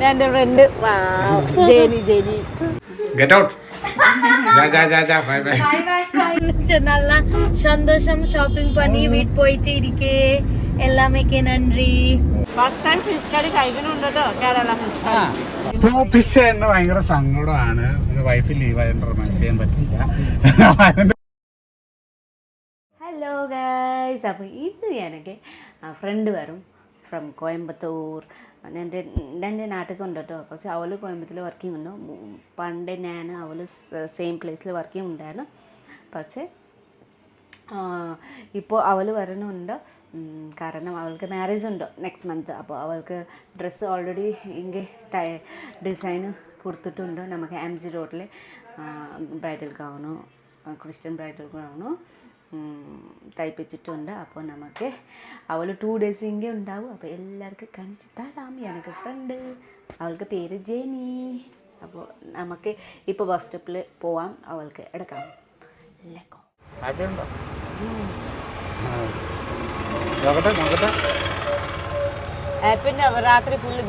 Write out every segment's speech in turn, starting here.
ഞാൻ എൻ്റെ friend Jenny Jenny get out ജാ ജാ ജാ ജാ ബൈ ബൈ நல்ல சந்தோஷம் ஷாப்பிங் பண்ணி வீட்டு போயிட்டு இருக்கே எல்லாமேக்கு நன்றி ഫസ്റ്റ് ടൈം ഫിഷ് കറി കഴിക്കുന്നുണ്ട് കേട്ടോ കേരള ഫിഷ് കറി ഓഫീസ് തന്നെ ഭയങ്കര സങ്കടമാണ് പിന്നെ വൈഫ് ലീവ് ആയതുകൊണ്ട് റൊമാൻസ് ചെയ്യാൻ പറ്റില്ല ഹലോ ഗൈസ് അപ്പോൾ ഇത് എനിക്ക് ഫ്രണ്ട് വരും ഫ്രം കോയമ്പത്തൂർ എന്റെ എന്റെ നാട്ടിൽ ഉണ്ട് കേട്ടോ പക്ഷെ അവൾ കോയമ്പത്തൂർ വർക്കിംഗ് ഉണ്ട് പണ്ട് ഞാൻ അവൾ സെയിം പ്ലേസിൽ വർക്കിംഗ് ഉണ്ടായിരുന്നു പക്ഷേ ഇപ്പോൾ അവൾ വരുന്നുണ്ട് കാരണം അവൾക്ക് മാരേജ് ഉണ്ട് നെക്സ്റ്റ് മന്ത് അപ്പോൾ അവൾക്ക് ഡ്രസ്സ് ഓൾറെഡി ഇങ്ങനെ ഡിസൈൻ കൊടുത്തിട്ടുണ്ട്. നമുക്ക് എം ജി റോഡിൽ bridal gown Christian bridal gown തയ്പ്പിച്ചിട്ടുണ്ട്. അപ്പോൾ നമുക്ക് അവൾ ടു ഡേയ്സ് ഇങ്ങനെ ഉണ്ടാവും. അപ്പോൾ എല്ലാവർക്കും കാണിച്ച് തരാം. എനിക്ക് ഫ്രണ്ട് അവൾക്ക് പേര് ജെനി. അപ്പോൾ നമുക്ക് ഇപ്പോൾ ബസ് സ്റ്റോപ്പിൽ പോവാം. അവൾക്ക് എടുക്കാം. ലെക്കോ. പിന്നെ രാത്രി ഫുള്ള്?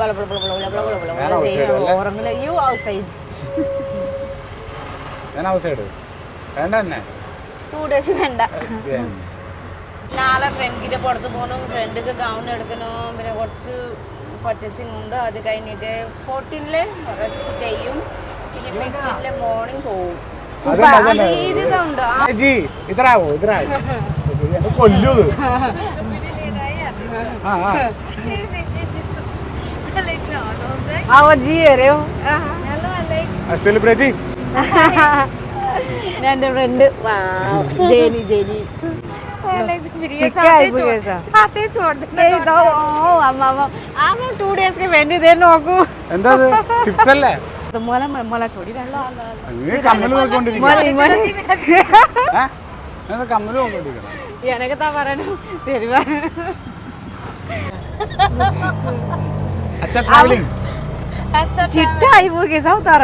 ഉറങ്ങില്ല യു ഔട്ട് സൈഡ് ഞാൻ ഔട്ട് സൈഡ് വേണ്ട തന്നെ ടു ഡേയ്സ് വേണ്ട. ഞാൻ നാളെ ഫ്രണ്ടിന്റെ പുറത്ത് പോകണം ഫ്രണ്ടിക്ക് ഗൗൺ എടുക്കണം. പിന്നെ കുറച്ച് പർച്ചേസിങ് ഉണ്ട്. അത് കഴിഞ്ഞിട്ട് ഫോർട്ടീനിൽ റെസ്റ്റ് ചെയ്യും. പിന്നെ ഫിഫ്റ്റീനിൽ മോർണിംഗ് പോകും സെലിബ്രിറ്റി ഞാൻ എൻ്റെ friend Jenny Jenny two days വേണ്ടി ഇതേ നോക്കൂ എന്താ ചിപ്സ് അല്ലേ മോല മോല ചോടി വെള്ളം നീ കമ്മല് നോക്കിക്കൊണ്ടിരിക്കണം ഏ? എന്താ കമ്മല് നോക്കിക്കൊണ്ടിരിക്കണം എനക്കെത്താ പറയണു ശരി പറ അച്ഛ ട്രാവലിംഗ് चिट्टा आइपुगे छौ तर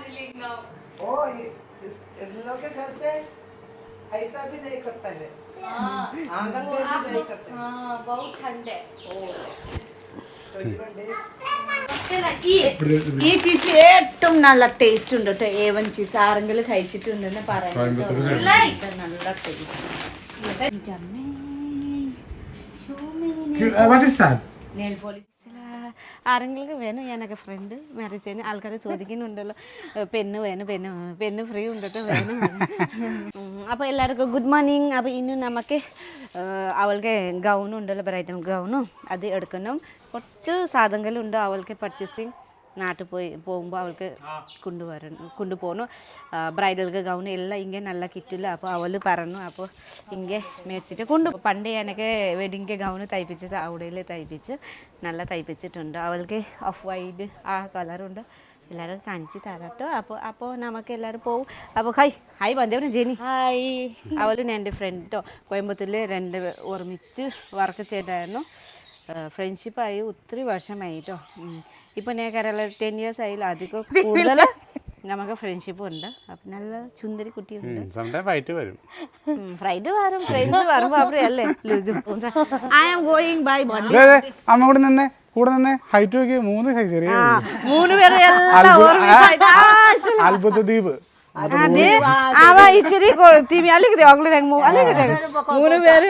लोग के घर से ऐसा भी नहीं करता है आंगन में भी नहीं करते ഈ ചീസ് ഏറ്റവും നല്ല ടേസ്റ്റ് ഉണ്ട് കേട്ടോ ഏവൻ ചീസ് ആരെങ്കിലും കഴിച്ചിട്ടുണ്ടെന്ന് കോയമ്പത്തൂർ പറയുന്നത് side. നല്ല taste What is that? Nail polish ആരെങ്കിലും വേണം ഞാനൊക്കെ ഫ്രണ്ട് മാരേജ് ചെയ്യുന്ന ആൾക്കാർ ചോദിക്കുന്നുണ്ടല്ലോ. പെണ്ണ് വേണം പെണ്ണ്. പെണ്ണ് ഫ്രീ ഉണ്ടോ വേണം. അപ്പോൾ എല്ലാവർക്കും ഗുഡ് മോർണിംഗ് അപ്പോൾ ഇനി നമുക്ക് അവൾക്ക് ഗൗണും ഉണ്ടല്ലോ ബ്രൈറ്റം ഗൗണും അത് എടുക്കണം. കുറച്ച് സാധനങ്ങളുണ്ട് അവൾക്ക് പർച്ചേസിങ് നാട്ടിൽ പോയി പോകുമ്പോൾ അവൾക്ക് കൊണ്ടുവരണം കൊണ്ടുപോകണം ബ്രൈഡൽക്ക് ഗൗൺ എല്ലാം ഇങ്ങനെ നല്ല കിറ്റില്ല അപ്പോൾ അവൾ പറഞ്ഞു അപ്പോൾ ഇങ്ങനെ മേടിച്ചിട്ട് കൊണ്ടു പണ്ട് എനിക്ക് വെഡിങ് ഗൗൺ തയ്പ്പിച്ചത് അവിടെ തയ്പ്പിച്ച് നല്ല തയ്പ്പിച്ചിട്ടുണ്ട്. അവൾക്ക് ഓഫ് വൈറ്റ് ആ കളറുണ്ട്. എല്ലാവരും കാണിച്ച് തരട്ടോ. അപ്പോൾ അപ്പോൾ നമുക്ക് എല്ലാവരും പോവും. അപ്പോൾ ഹായ് ഹായ് വന്നേവനെ ജെനി. ഹായ്. അവളും എന്റെ ഫ്രണ്ടോ കോയമ്പത്തൂരിൽ രണ്ട് ഒരുമിച്ച് വർക്ക് ചെയ്തായിരുന്നു ഫ്രണ്ട്ഷിപ്പായി ഒത്തിരി വർഷമായി കേട്ടോ ഇപ്പം ഞാൻ കേരള ടെൻ ഇയേഴ്സ് ആയില്ല. അധികം കൂടുതൽ നമുക്ക് ഫ്രണ്ട്ഷിപ്പ് ഉണ്ട്. അപ്പം നല്ല ചുന്ദരി കുട്ടിയുണ്ട് ഫൈറ്റ് വരും. ഫ്രൈഡ് വരും ഫ്രണ്ട്സ് വരും അവരെ അല്ലേ? ഐ ആം ഗോയിങ് ബൈ ബോണ്ടി അമ്മ കൂടെ നിന്നേ കൂടെ നിന്നേ ഹൈറ്റ് നോക്കി മൂന്ന് ഹൈ ചെറിയ മൂന്ന് പേരെ അത്ഭുത ദ്വീപ് അതെ. അവ ഇച്ചിരി അgle അല്ലെങ്കിൽ മൂന്ന് പേര്.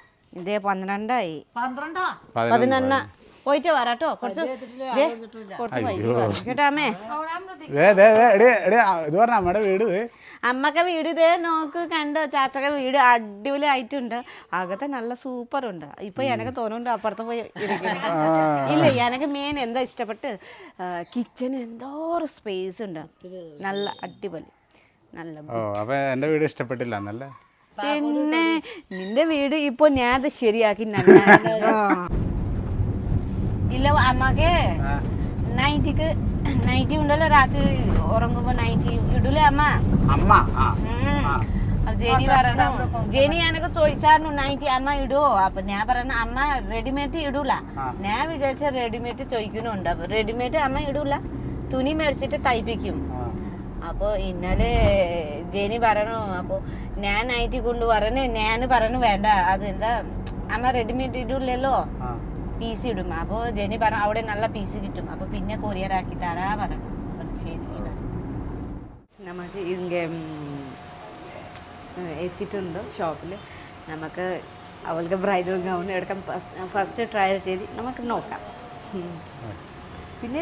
ഇതേ പന്ത്രണ്ടായി. പന്ത്രണ്ടാ? പതിനൊന്ന് പോയിട്ട് വരാട്ടോ. കുറച്ച് കേട്ടാമേ കുറച്ച് വൈകി വരാം. കേട്ടോ അമ്മേ? ദേ, ദേ, ദേ, എടീ, എടീ, ആ, ഇത് പറഞ്ഞ നമ്മുടെ വീട് ഇത്. അമ്മക്ക വീട് ഇതേ നോക്ക് കണ്ടോ? ചാച്ചക്ക വീട് അടിപൊളി ആയിട്ടുണ്ട് അകത്തെ നല്ല സൂപ്പർ ഉണ്ട് ഇപ്പൊ എനക്ക് തോന്നുന്നുണ്ട് അപ്പുറത്ത് പോയി ഇരിക്കുന്നു. ഇല്ല എനക്ക് മെയിൻ എന്താ ഇഷ്ടപ്പെട്ട് കിച്ചൺ എന്തോ സ്പേസ് ഉണ്ട്. നല്ല അടിപൊളി. നല്ല ഓ അപ്പൊ എന്റെ വീട് ഇഷ്ടപ്പെട്ടില്ല എന്നല്ലേ? പിന്നെ നിന്റെ വീട് ഇപ്പൊ ഞാൻ അത് ശരിയാക്കി. ഇല്ല അമ്മയ്ക്ക് നൈറ്റിക്ക് നൈറ്റി ഉണ്ടല്ലോ രാത്രി ഉറങ്ങുമ്പോ നൈറ്റി ഇടൂലേ അമ്മ? അമ്മ ജനി പറഞ്ഞു ജെനി എനക്ക് ചോദിച്ചായിരുന്നു നൈറ്റി അമ്മ ഇടുവോ അപ്പൊ ഞാൻ പറഞ്ഞു അമ്മ റെഡിമേഡ് ഇടൂല. ഞാൻ വിചാരിച്ച റെഡിമേഡ് ചോദിക്കുന്നുണ്ട്. അപ്പൊ റെഡിമേഡ് അമ്മ ഇടൂല. തുണി മേടിച്ചിട്ട് തയ്പ്പിക്കും. അപ്പൊ ഇന്നലെ ജെനി പറഞ്ഞു അപ്പൊ ഞാൻ ഐറ്റി കൊണ്ട് പറഞ്ഞു ഞാൻ പറഞ്ഞു വേണ്ട അത് എന്താ അമ്മ റെഡിമെയ്ഡ് ഇടില്ലല്ലോ പി പീസ് ഇടും. അപ്പൊ ജെനി പറഞ്ഞു അവിടെ നല്ല പീസ് കിട്ടും. അപ്പൊ പിന്നെ കൊറിയർ ആക്കി തരാ പറഞ്ഞു. ശരി. നമുക്ക് ഇങ്ങ എത്തിയിട്ടുണ്ട് ഷോപ്പിൽ നമുക്ക് അവൾക്ക് ബ്രൈഡൽ ഗൗൺ എടുക്കാൻ ഫസ്റ്റ് ട്രയൽ ചെയ്ത് നമുക്ക് നോക്കാം. പിന്നെ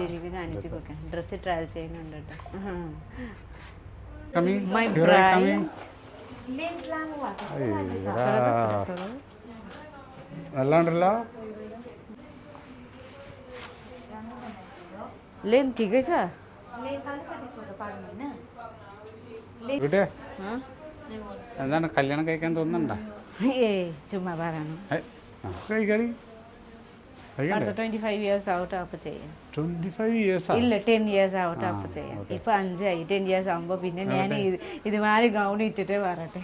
ജെനിക്ക് കാണിച്ചു കൊടുക്കാം. ഡ്രസ്സ്. ട്രയൽ ചെയ്യുന്നുണ്ട് കേട്ടോ. Coming. My Here I bride. coming. അയ്യടാ. നല്ല ഉണ്ടല്ലോ लेन ठिकै छ ഇവിടെ എന്താണ് കല്യാണം കഴിക്കാൻ തോന്നുന്നുണ്ടോ ए ചുമ്മാ പറയണം കഴിക്കാടി കഴിക്കണ്ടേ അടുത്ത ട്വന്റി ഫൈവ് ഇയേഴ്സ് ഔട്ട് അപ്പൊ ചെയ്യാം ട്വന്റി ഫൈവ് ഇയേഴ്സാ ഇല്ല ടെൻ ഇയേഴ്സ് ആവട്ടെ അപ്പൊ ചെയ്യാം ഇപ്പൊ അഞ്ചായി ടെൻ ഇയേഴ്സ് ആവുമ്പോ പിന്നെ ഞാൻ ഇത് ഇതുമാതിരി ഗൗൺ ഇട്ടിട്ടേ പറയട്ടെ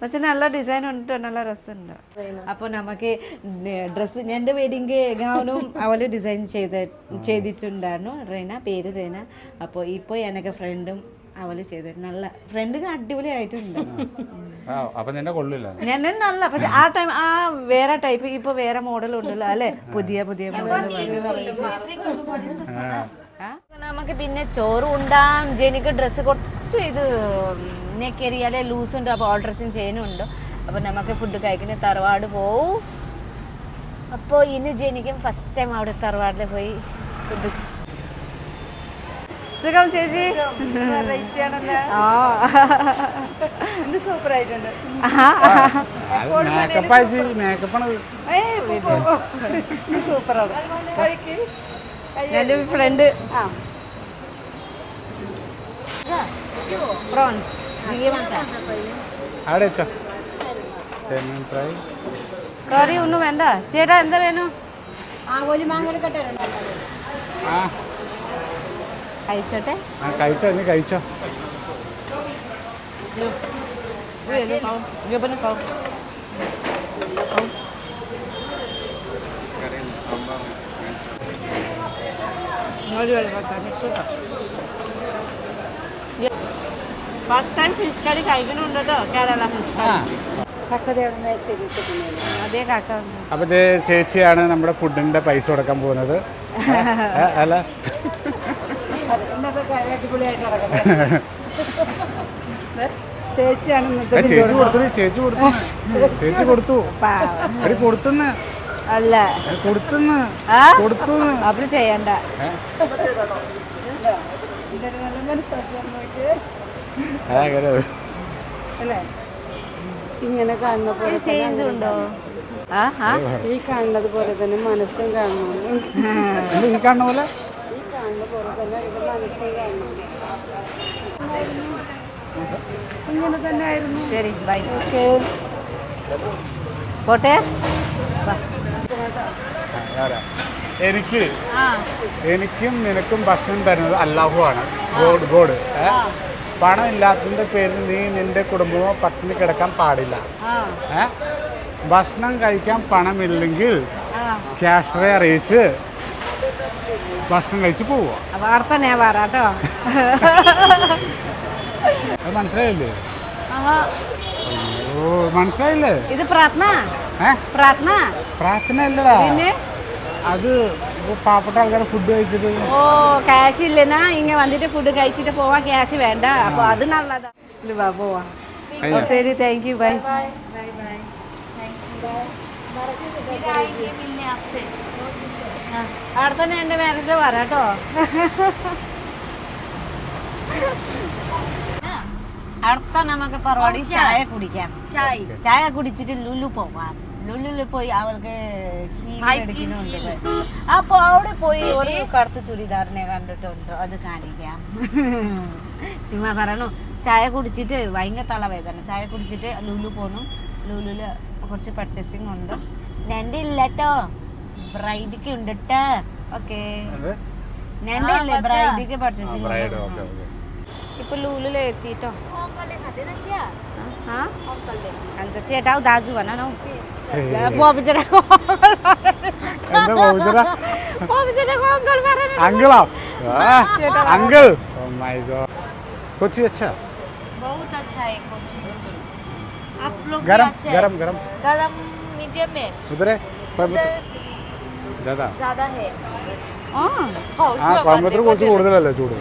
പക്ഷെ നല്ല ഡിസൈൻ ഉണ്ട് നല്ല രസമുണ്ട്. അപ്പൊ നമുക്ക് ഡ്രസ്സ് എന്റെ വെഡിങ് ഗൗണും അവൾ ഡിസൈൻ ചെയ്ത ചെയ്തിട്ടുണ്ടായിരുന്നു. റെന പേര് റെന അപ്പോൾ ഇപ്പോൾ എനിക്ക് ഫ്രണ്ടും അവൾ ചെയ്തത് നല്ല ഫ്രണ്ട് അടിപൊളി ആയിട്ടുണ്ട്. ആ അപ്പൊ നിന്നെ കൊള്ളില്ല. ഞാൻ നല്ല പക്ഷെ ആ ടൈം ആ വേറെ ടൈപ്പ് ഇപ്പൊ വേറെ മോഡൽ ഉണ്ടല്ലോ അല്ലെ? പുതിയ പുതിയ മോഡൽ നമുക്ക് പിന്നെ ചോറ് ഉണ്ടാം ജനിക്ക് ഡ്രസ്സ് കുറച്ച് ഇത് നെക്ക് ഏരിയയിലെ ലൂസ് ഉണ്ട്. അപ്പോൾ ഓൾട്രേഷൻ ചെയ്യാനുണ്ട് അപ്പോൾ നമുക്ക് ഫുഡ് കഴിക്കുന്ന തറവാട് പോവും. അപ്പോൾ ഇനി ജനിക്കും ഫസ്റ്റ് ടൈം അവിടെ തറവാടിൽ പോയി ഫുഡ് സുഖം ചേച്ചി? ആ. സൂപ്പർ ആയിട്ടുണ്ട്. സൂപ്പറാണ് എന്റെ ഫ്രണ്ട് ആ. കറി ഒന്നും വേണ്ട. ചേട്ടാ എന്താ വേണം? ആ. കഴിച്ചോട്ടെ? ആ കഴിച്ചോ നീ കഴിച്ചോ. ഫസ്റ്റ് ടൈം ഫിഷ് കറി കഴിക്കുന്നുണ്ട് കേട്ടോ കേരള ഫിഷ് കറി അപ്പൊ ചേച്ചിയാണ് നമ്മുടെ ഫുഡിന്റെ പൈസ കൊടുക്കാൻ പോകുന്നത്. അല്ല. ചേച്ചി കൊടുത്തു ചേച്ചി കൊടുത്തു. ചേച്ചി കൊടുത്തു. അവർ കൊടുത്തുന്ന്. അല്ല. കൊടുത്തുന്ന്. കൊടുത്തു അവർ ചെയ്യണ്ട. ഇങ്ങനെ കാണുന്ന പോലെ ചേഞ്ച് ഉണ്ടോ? ഈ കാണുന്നത് പോലെ തന്നെ മനസ്സും കാണുന്നു ഈ കാണുന്ന പോലെ? ഇത് ഇങ്ങനെ തന്നെ ആയിരുന്നു ശരി ബൈ. പോട്ടെ? ആ, എനിക്ക് ആ. എനിക്കും നിനക്കും ഭക്ഷണം തരുന്നത് അല്ലാഹു ആണ്. God God. ഏ? പണം ഇല്ലാത്തതിന്റെ പേരിൽ നീ നിന്റെ കുടുംബമോ പട്ടിണി കിടക്കാൻ പാടില്ല? ഭക്ഷണം കഴിക്കാൻ പണമില്ലെങ്കിൽ ക്യാഷറെ അറിയിച്ച് ഭക്ഷണം കഴിച്ച് പോവുക. വാർത്ത ഞാൻ പറയാട്ടോ അത് മനസ്സിലായില്ലേ? അയ്യോ ഓ മനസ്സിലായില്ലേ? ഇത് പ്രാർത്ഥന. ഏ? പ്രാർത്ഥന. പ്രാർത്ഥന അല്ലടാ. പിന്നെ? അത് പാവപ്പെട്ട ആൾക്കാർ ഫുഡ് കഴിച്ചിട്ട്. ഓ ക്യാഷ് ഇല്ലെന്നാ? ഇങ്ങനെ വന്നിട്ട് ഫുഡ് കഴിച്ചിട്ട് പോവാൻ ക്യാഷ് വേണ്ട. അപ്പൊ അത് നല്ലതാ. ഇല്ല വാ പോവാ. കഴിഞ്ഞോ? ശരി. താങ്ക് യു ബൈ അവിടെ തന്നെ എന്റെ മാനേജർ വരാട്ടോ അടുത്ത നമുക്ക് പരിപാടി ചായ. കുടിക്കാം. ചായ. ചായ കുടിച്ചിട്ട് ലുലു പോവാം. ലുലു പോയി മേടിക്കുന്നുണ്ട്. അപ്പൊ അവിടെ പോയി ഒരു കറുത്ത ചുരിദാറിനെ കണ്ടിട്ടുണ്ട്. അത് കാണിക്കാം. ചുമ്മാ പറയണു. ചായ കുടിച്ചിട്ട് ഭയങ്കര തളവേദന ചായ കുടിച്ചിട്ട് ലുലു പോന്നു. ലുലുൽ കുറച്ച് പർച്ചേസിംഗ് ഉണ്ട്. എന്റെ ഇല്ല കേട്ടോ ബ്രൈഡിക്ക് ഉണ്ട് കേട്ടോ ഓക്കെ അത്? എൻ്റെ ഇല്ല ബ്രൈഡിക്ക് ആ, പർച്ചേസിങ് bride, okay, okay. ഇപ്പൊ ലുലുല് എത്തിട്ടോ हाँ अंकल ചേട്ടാ ദാജു വന്നാണോ ബോബിച്ചനെ എന്താ ബോബിച്ചേട്ടാ? ബോബിച്ചനെ കോങ്കൽ വരണം അങ്കിളോ uncle oh my god Kochi अच्छा बहुत अच्छा है कुछ आप लोग भी गरम अच्छे गरम गरम गरम मीडियम में उधर है ഇതാ ആ കോയമ്പത്തൂർ കുറച്ച് കൂടുതലല്ലേ ചൂട്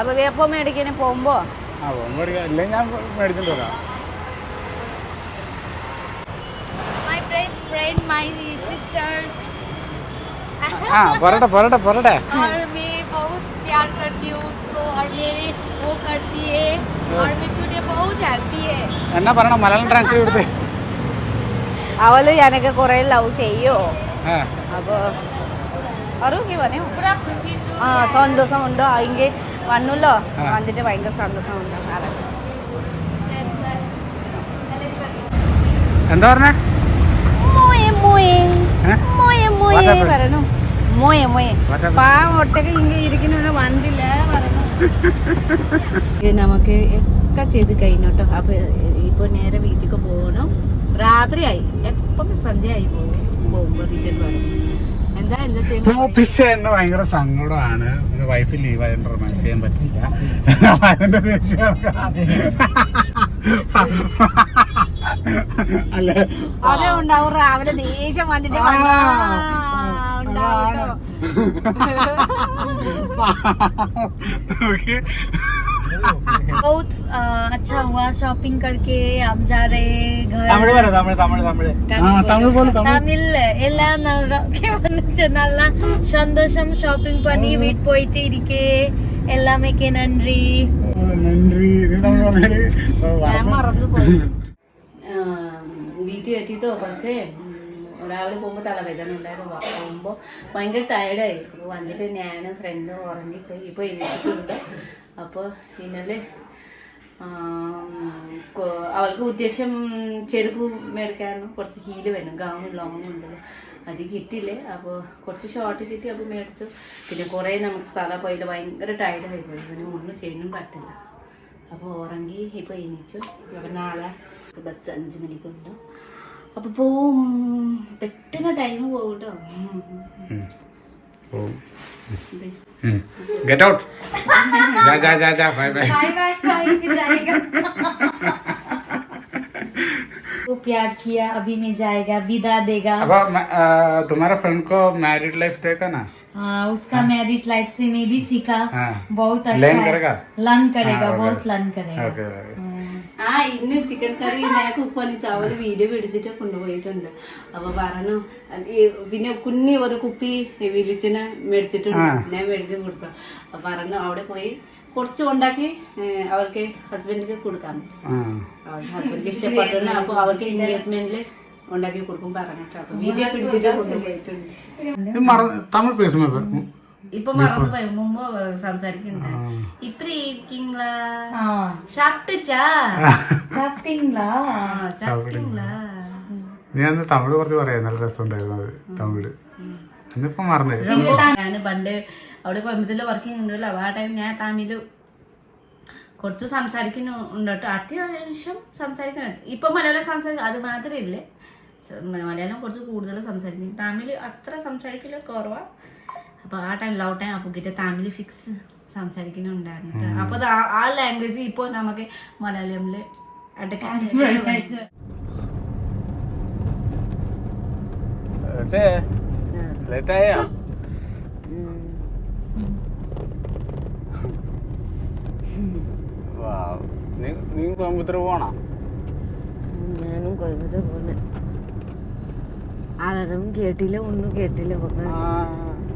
അപ്പൊ വേപ്പം മേടിക്കാൻ പോകുമ്പോ ആ പോകുമ്പോ മേടിക്കാം ഇല്ലെങ്കിൽ ഞാൻ മേടിച്ചിട്ട് വരാം friend, my sister. हाँ पराठा पराठा पराठा और मैं बहुत प्यार करती हूँ उसको और मेरे वो करती है और मैं तुझे बहुत हेल्पी है अन्ना पराठा मलयालम ट्रांसलेट करते അവൾ ഞാനൊക്കെ കുറെ ലവ് ചെയ്യോ? അപ്പോ അറുക്കി പറഞ്ഞു വന്നിട്ട് ഭയങ്കര സന്തോഷം എന്താ പറഞ്ഞേ? നമുക്ക് ഒക്കെ ചെയ്ത് കഴിഞ്ഞോട്ടോ അപ്പൊ ഇപ്പൊ നേരെ വീട്ടിലേക്ക് പോകണം. രാത്രിയായി. എപ്പം സന്ധ്യയായി പോകും റിട്ടേൺ എന്നെ ഭയങ്കര സങ്കടമാണ്. പിന്നെ വൈഫ് ലീവ് ആയതുകൊണ്ട് റൊമാൻസ് ചെയ്യാൻ പറ്റില്ല അതിന്റെ അല്ലേ? ഉണ്ടാവും. രാവിലെ ദേഷ്യം വന്നിട്ട് ഉണ്ടാവും बहुत अच्छा हुआ शॉपिंग करके हम जा रहे घर। തമിഴ് പറ തമിഴ് തമിഴ് തമിഴ് ആ തമിഴ് പോലെ തമിഴ് തമിழ் எல்லாம் நல்லா நல்லா சந்தோஷம் ஷாப்பிங் பண்ணி வீட் போயிட்டு இருக்கே எல்லாமேக்கு நன்றி നന്ദി ഇത് തമിഴ് പറഞ്ഞാൽ വീട്ടിൽ എത്തിയിട്ട് കുറച്ച് ഒരാൾ പോകുമ്പോൾ തലവേദന ഉണ്ടായിരുന്നു വ- പോകുമ്പോൾ ഭയങ്കര ടയർഡായി അപ്പോൾ വന്നിട്ട് ഞാൻ ഫ്രണ്ട് ഉറങ്ങിപ്പോയി ഇപ്പോൾ എനിക്കുണ്ട് അപ്പോൾ ഇന്നലെ അവൾക്ക് ഉദ്ദേശം ചെരുപ്പ് മേടിക്കായിരുന്നു. കുറച്ച് ഹീൽ വേണം ഗൗണും ലോങ്ങും ഉണ്ടല്ലോ. അത് കിട്ടിയില്ലേ? അപ്പോൾ കുറച്ച് ഷോർട്ട് കിട്ടി അപ്പോൾ മേടിച്ചു. പിന്നെ കുറേ നമുക്ക് സ്ഥലം പോയില്ല ഭയങ്കര ടയർഡായി പോയി. പിന്നെ ഒന്നും ചെയ്യാനും പറ്റില്ല. അപ്പോൾ ഉറങ്ങി ഇപ്പോൾ എണീച്ചു. അപ്പോൾ നാളെ ബസ് അഞ്ച് മണിക്കുണ്ട്. അപ്പോൾ പോവും. പെട്ടെന്ന് ടൈം പോകും കേട്ടോ हम्म। गेट आउट जा जा जा जा बाय बाय वो प्यार किया अभी में जाएगा विदा देगा। अब तुम्हारा फ्रेंड को मैरिड लाइफ देखा ना? हाँ, उसका हाँ। मैरिड लाइफ से मैं भी सीखा। हाँ। बहुत अच्छा लर्न करेगा? लर्न करेगा हाँ, बहुत लर्न करेगा। ओके ആ ഇന്ന് ചിക്കൻ കറി ഞാൻ കുക്ക് പണിച്ച അവർ വീഡിയോ പിടിച്ചിട്ട് കൊണ്ടുപോയിട്ടുണ്ട്. അപ്പൊ പറഞ്ഞു പിന്നെ കുഞ്ഞി ഒരു കുപ്പി വിളിച്ചിന് മേടിച്ചിട്ടുണ്ട്. ഞാൻ മേടിച്ചു കൊടുത്തു. അപ്പൊ പറഞ്ഞു അവിടെ പോയി കുറച്ച് ഉണ്ടാക്കി അവർക്ക് ഹസ്ബൻഡിക്ക് കൊടുക്കാം. ഹസ്ബൻഡിക്ക് ഇഷ്ടപ്പെട്ടു അപ്പൊ അവർക്ക് എൻഗേജ്മെന്റിൽ ഉണ്ടാക്കി കൊടുക്കും പറഞ്ഞിട്ട്. അപ്പൊ വീഡിയോ പിടിച്ചിട്ട് കൊണ്ടുപോയിട്ടുണ്ട്. തമിഴ് പേസുമ ഇപ്പൊ മറന്നുപോയി മുമ്പ് സംസാരിക്കുന്ന ഇപ്പൊ തമിഴ്. കുറച്ച് പറയാം നല്ല രസം ഉണ്ടായിരുന്നത് തമിഴ്. ഇന്നിപ്പോ മറന്നു ഞാൻ പണ്ട് അവിടെ കോയമ്പത്തൂരിൽ വർക്ക് ചെയ്യുന്നുണ്ടല്ലോ. ആ ടൈം ഞാൻ തമിഴ് കുറച്ച് സംസാരിക്കുന്നുണ്ടോ അത്യാവശ്യം സംസാരിക്കണം ഇപ്പൊ മലയാളം സംസാരിക്കും അത് മാത്രമേ ഇല്ലേ. മലയാളം കുറച്ച് കൂടുതൽ സംസാരിക്കും തമിഴ് അത്ര സംസാരിക്കില്ല കുറവാണ് അപ്പൊ ആ ടൈം ലവ് ടൈം അപ്പൊ കിട്ടിയ തമിഴ് ഫിക്സ് സംസാരിക്കുന്നുണ്ടായിരുന്നു. അപ്പൊ ആ- ലാംഗ്വേജ് ഇപ്പൊ നമുക്ക് മലയാളത്തിൽ അടക്കാൻ ലേറ്റായ നീ കോയമ്പത്തൂർ പോണോ ഞാനും കോയമ്പത്തൂർ പോന്നെ. ആരും കേട്ടില്ല ഒന്നും കേട്ടില്ല. പൊക്ക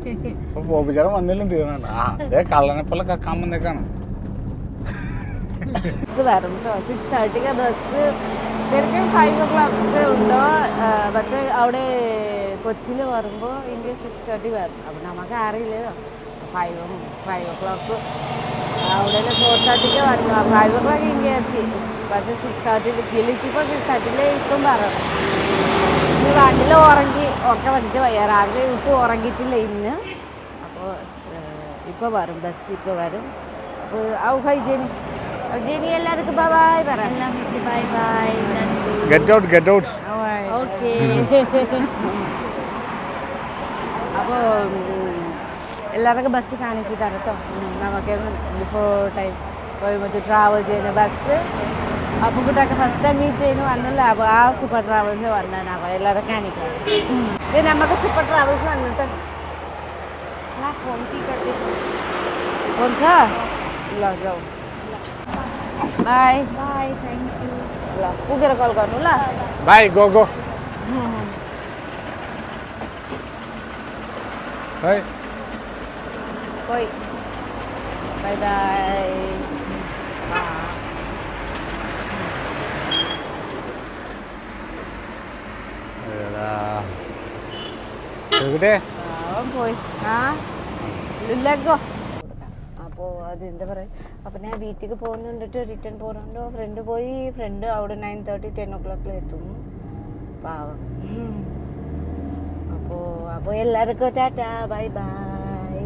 വന്നില്ലെന്ന് വന്നില്ലും അതേ കള്ളനെ പോലെ കക്കാൻ വന്നേക്കാണ്. ബസ് വരും സിക്സ് തേർട്ടിക്ക് ബസ് ശരിക്കും ഫൈവ് ഓ ക്ലോക്ക് ഉണ്ടോ? ആ, പക്ഷേ അവിടെ ഇന്ത്യ സിക്സ് തേർട്ടി വരും അപ്പം നമുക്ക് അറിയില്ല. ഫൈവ് ഫൈവ് ഓ ക്ലോക്ക് അവിടെ ഫോർ തേർട്ടിക്ക് വരും ഫൈവ് ഓ ക്ലോക്ക് ഇന്ത്യ എത്തി. പക്ഷേ സിക്സ് തേർട്ടിയിൽ വിളിച്ചപ്പോൾ സിക്സ് തേർട്ടിയിൽ ഇപ്പം പറഞ്ഞു വണ്ടിയിൽ ഉറങ്ങി ഒക്കെ വന്നിട്ട് വയ്യ. രാവിലെ ഇപ്പോൾ ഉറങ്ങിയിട്ടില്ല ഇന്ന്. അപ്പോൾ ഇപ്പോൾ വരും. ബസ് ഇപ്പോൾ വരും. അപ്പോൾ ഔ ഹൈ ജെനി. ഔ ജെനി എല്ലാവർക്കും ബൈ പറ. എല്ലാവർക്കും bye bye get out get out okay അപ്പോൾ എല്ലാവർക്കും ബസ് കാണിച്ച് തരട്ടോ നമുക്ക് ബിഫോർ ടൈം കോയമ്പത്തൂർ ട്രാവൽ ചെയ്യുന്ന ബസ് അപ്പോൾ കുട്ടൊക്കെ ഫസ്റ്റ് ടൈം മീറ്റ് ചെയ്യുന്നു വന്നില്ല അപ്പോൾ ആ സൂപ്പർ ട്രാവൽസ് വന്നാണ് അപ്പോൾ എല്ലാവരും കാണിക്കാം ഇത് നമുക്ക് സൂപ്പർ ട്രാവൽസ് വന്നിട്ട് ला फोन की करते कौन सा ल जाऊ बाई बाय थैंक यू ल पुगेर कल गर्नु ल बाई गो गो है कोही बाई बाई പോയി. ആ അപ്പോൾ എന്താ പറയുക അപ്പോൾ ഞാൻ വീട്ടിലേക്ക് പോകുന്നുണ്ടിട്ട് റിട്ടേൺ പോകുന്നുണ്ടോ ഫ്രണ്ട് പോയി. ഫ്രണ്ട് അവിടെ നയൻ തേർട്ടി ടെൻ ഓ ക്ലോക്കിൽ എത്തും. പാവം. അപ്പോൾ അപ്പോൾ എല്ലാവർക്കും ടാറ്റാ. Bye bye.